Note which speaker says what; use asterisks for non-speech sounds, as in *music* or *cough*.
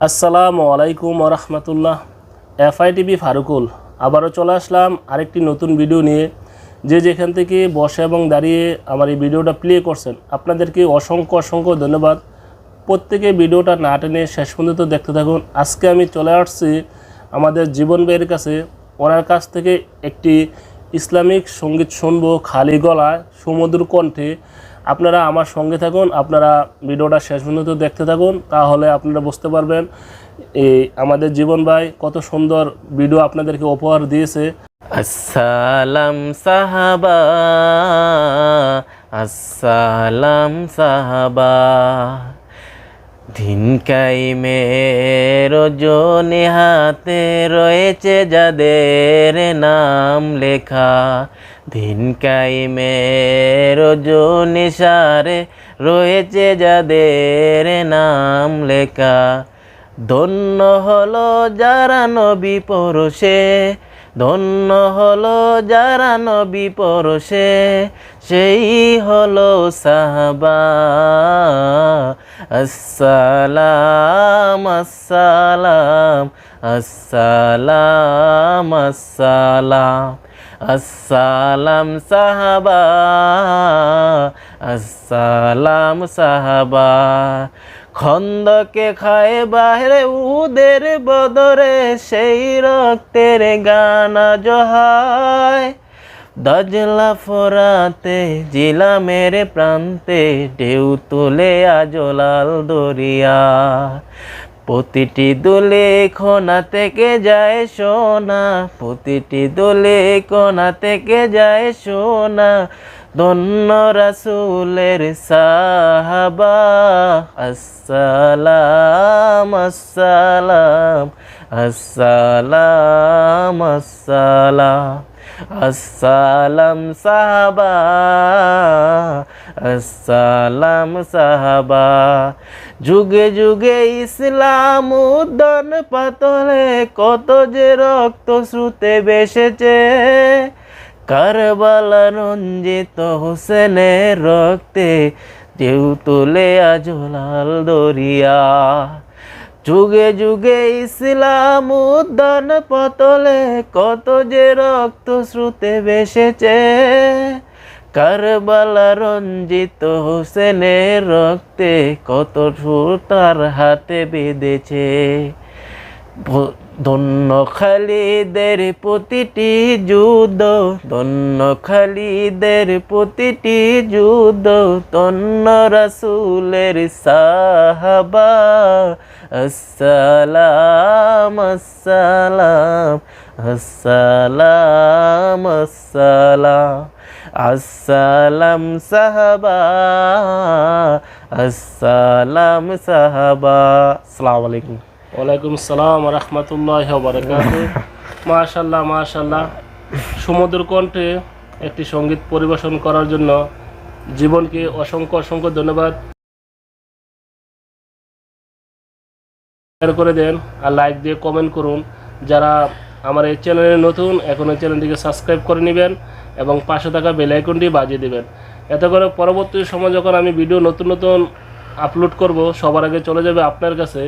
Speaker 1: আসসালামু আলাইকুম রহমতুল্লাহ FI TV Farukul, আবারও চলে আসলাম আরেকটি নতুন ভিডিও নিয়ে। যে যেখান থেকে বসে এবং দাঁড়িয়ে আমার এই ভিডিওটা প্লে করছেন, আপনাদেরকে অসংখ্য অসংখ্য ধন্যবাদ। প্রত্যেকে ভিডিওটা না টেনে শেষ পর্যন্ত দেখতে থাকুন। আজকে আমি চলে আসছি আমাদের জীবন ভাইয়ের কাছে। ওনার কাছ থেকে একটি ইসলামিক সংগীত শুনব খালি গলায় সমুদ্র কণ্ঠে। আপনারা আমার সঙ্গে থাকুন, আপনারা ভিডিওটা শেষ পর্যন্ত দেখতে থাকুন, তাহলে আপনারা বুঝতে পারবেন এই আমাদের জীবন ভাই কত সুন্দর ভিডিও আপনাদেরকে উপহার দিয়েছে।
Speaker 2: আসসালাম সাহাবা আসসালাম সাহাবা। দিন কাইমের জনে হাতে রয়েছে যাদের নাম লেখা। দিন কাইমের জনে সারে রয়েছে যাদের নাম লেখা। ধন্য হলো যারা নবী পরশে, ধন্য হলো যারা নবী পরশে, সেই হলো সাহাবা। আসসালাম আসসালাম আসসালাম আসসালাম। আসসালাম সাহাবা আসসালাম সাহাবা। খন্দকে খায় বাহরে উদের বদরে, সেই রক্তের গানা জহায়। দজলা ফোরাতে জিলা মেরে প্রান্তে, ঢেউ তুলে আজলাল দরিয়া। প্রতিটি দোলে খোনা থেকে যায় সোনা, প্রতিটি দোলে কোনা থেকে যায় সোনা। ধন্য রাসুলের সাহাবা, আসসালাম আসসালাম আসসালাম আসসালাম। আসসালাম সাহাবা আসসালাম সাহাবা। যুগে যুগে ইসলাম উদ্যান পাতলে কত যে রক্ত শ্রুতে বেসেছে। কারবালা রঞ্জিত হোসেনের রক্তে ঢেউ তুলে আজ লাল দরিয়া। যুগে যুগে ইসলাম উদ্যান পতলে কত যে রক্ত শ্রুতে বেসেছে কারবালা রঞ্জিত হোসেনের রক্তে কত তার হাতে বেঁধেছে। ধন্য খালিদের প্রতিটি যুদ্ধ ধন্য খালিদের প্রতিটি যুদ্ধ ধন্য রাসুলের সাহাবা আসসালাম আসসালাম আসসালাম আসসালাম আসসালাম সাহাবা আসসালাম সাহাবা। আসসালামু আলাইকুম।
Speaker 1: ওয়ালাইকুম আসসালাম রহমতুল্লাহ বারকাত *laughs* মাশাল্লাহ মাশাল্লাহ সমুদ্র কণ্ঠে একটি সংগীত পরিবেশন করার জন্য জীবনকে অসংখ্য অসংখ্য ধন্যবাদ। শেয়ার করে দেন আর লাইক দিয়ে কমেন্ট করুন। যারা আমার এই চ্যানেলে নতুন, এখন এই চ্যানেলটিকে সাবস্ক্রাইব করে নেবেন এবং পাশে থাকা বেলাইকনটি বাজিয়ে দেবেন। এতে করে পরবর্তী সময় যখন আমি ভিডিও নতুন নতুন আপলোড করব, সবার আগে চলে যাবে আপনার কাছে।